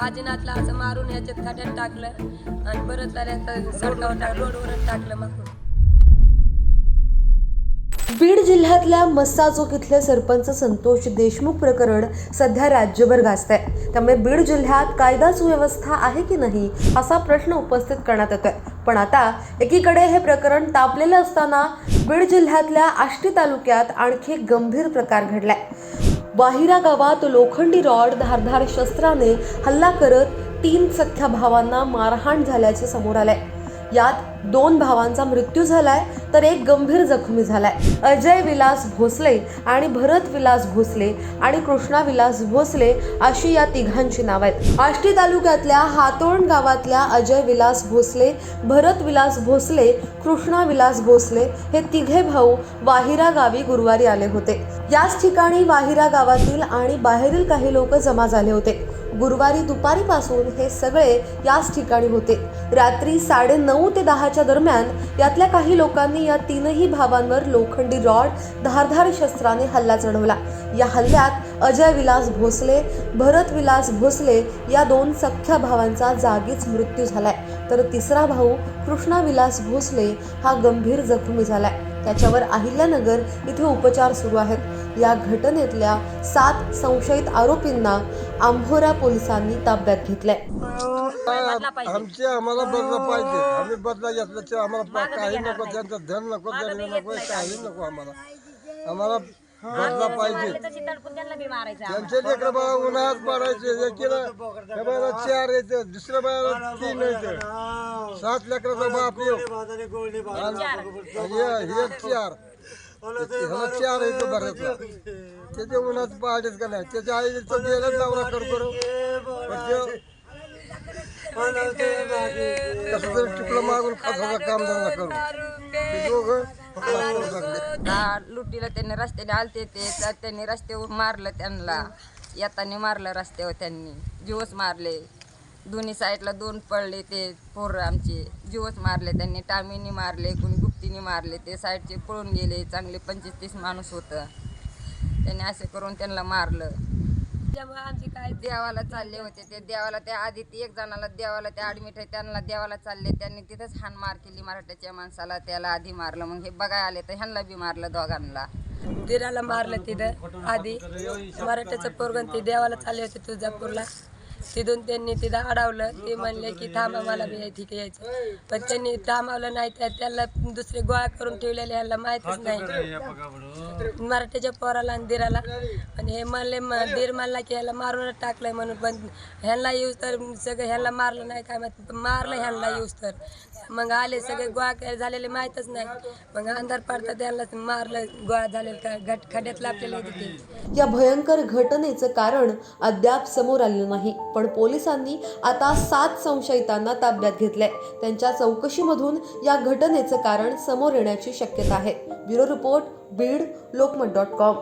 आजीनाथला असं मारून याच्यात खाट्यात टाकलं आणि परत त्याला सडकावर टाक रोडवरच टाकलं मग. बीड जिल्ह्यातल्या मस्साचोक इथले सरपंच संतोष देशमुख प्रकरण सध्या राज्यभर गाजत आहे त्यामुळे बीड जिल्ह्यात कायदा सुव्यवस्था आहे की नाही असा प्रश्न उपस्थित करण्यात येतोय. पण आता एकीकडे हे प्रकरण तापलेलं असताना बीड जिल्ह्यातल्या आष्टी तालुक्यात आणखी गंभीर प्रकार घडलाय. वाहिरा गावात लोखंडी रॉड धारधार शस्त्राने हल्ला करत तीन सख्या भावांना मारहाण झाल्याचे समोर आलंय. यात दोन भावांचा मृत्यू झालाय तर एक गंभीर जखमी झालाय. अजय विलास भोसले आणि भरत विलास भोसले आणि कृष्णा विलास भोसले अशी या तिघांची नाव आहेत. आष्टी तालुक्यातल्या हातोण गावातल्या अजय विलास भोसले भरत विलास भोसले कृष्णा विलास भोसले हे तिघे भाऊ वाहिरा गावी गुरुवारी आले होते. याच ठिकाणी वाहिरा गावातील आणि बाहेरील काही लोक जमा झाले होते. गुरुवारी दुपारीपासून हे सगळे याच ठिकाणी होते. रात्री साडे नऊ ते दहाच्या दरम्यान यातल्या काही लोकांनी या तीनही भावांवर लोखंडी रॉड धारधार शस्त्राने हल्ला चढवला. या हल्ल्यात अजय विलास भोसले भरत विलास भोसले या दोन सख्ख्या भावांचा जागीच मृत्यू झालाय. तर तिसरा भाऊ कृष्णा विलास भोसले हा गंभीर जखमी झालाय. त्याच्यावर अहिल्यानगर इथे उपचार सुरू आहेत. या घटनेतल्या सात संशयित आरोपींना आंभोरा पोलिसांनी ताब्यात घेतलंय. आमचे आम्हाला बदला पाहिजे. आम्ही बदला घेतला तर आम्हाला काही नको त्यांचं धन नको जमीन नको काही नको आम्हाला. आम्हाला बदला पाहिजे. त्यांचे लेकर बाळा उन्हात पडायचे एकीला बाळाला चार येते दुसऱ्या बाळाला तीन येते. सात लेकराचा बाप येऊ. हे चार. ह्याला चार येतो बऱ्याचला त्याच्या उन्हात का नाही? त्याच्या आईचं गेलं नवरा करू करू पण ते कसं तरी टिपलं मागून खताचा काम धंदा करू. ते दोघं करू लागले हा लुटीला त्यांनी रस्त्याने आलते ते तर त्यांनी रस्त्यावर मारलं त्यांना. येताना मारलं रस्त्यावर त्यांनी. जीवच मारले. दोन्ही साईडला दोन पडले ते पोरं आमचे. जीवच मारले त्यांनी. टामीनी मारले कोणी गुप्तीने मारले ते साईडचे पळून गेले चांगले पंचवीस तीस माणूस होतं. त्यांनी असे करून त्यांना मारलं. त्यामुळे आमची काय देवाला चालले होते ते देवाला त्या आधी ते एक जणाला देवाला ते ॲडमिट आहे त्यांना देवाला चालले त्यांनी तिथंच हाण मार केली मराठ्याच्या माणसाला त्याला आधी मारलं. मग हे बघायला आले तर ह्यांना बी मारलं दोघांना. दिराला मारलं तिथं आधी. मराठ्याचं पोरगण ते देवाला चालले होते तुळजापूरला. तिथून त्यांनी तिथं अडवलं. ते म्हणले की थांबा मला बी इथे यायचं पण त्यांनी थांबवलं नाही त्या त्याला दुसरे गोळा करून ठेवलेले ह्याला माहीतच नाही. मराठ्याच्या पोराला आणि दिराला. आणि हे म्हणले म- दीर म्हणला की ह्याला मारूनच टाकलंय म्हणून पण ह्यांना येऊस तर सगळं ह्याला मारलं नाही काय माहिती. पण मारलं ह्यांना येऊस तर. मग आले सगळे गोळा काय झालेले माहीतच नाही. मग अंधार पडता त्यांना मारलं गोळा झालेलं का घट खड्यात लापलेलं तिथे. या भयंकर घटनेचं कारण अद्याप समोर आलेलं नाही. पण पोलिसांनी आता सात संशयितांना ताब्यात घेतलंय. त्यांच्या चौकशीमधून या घटनेचं कारण समोर येण्याची शक्यता आहे. Bureau report Beed Lokmat dot com.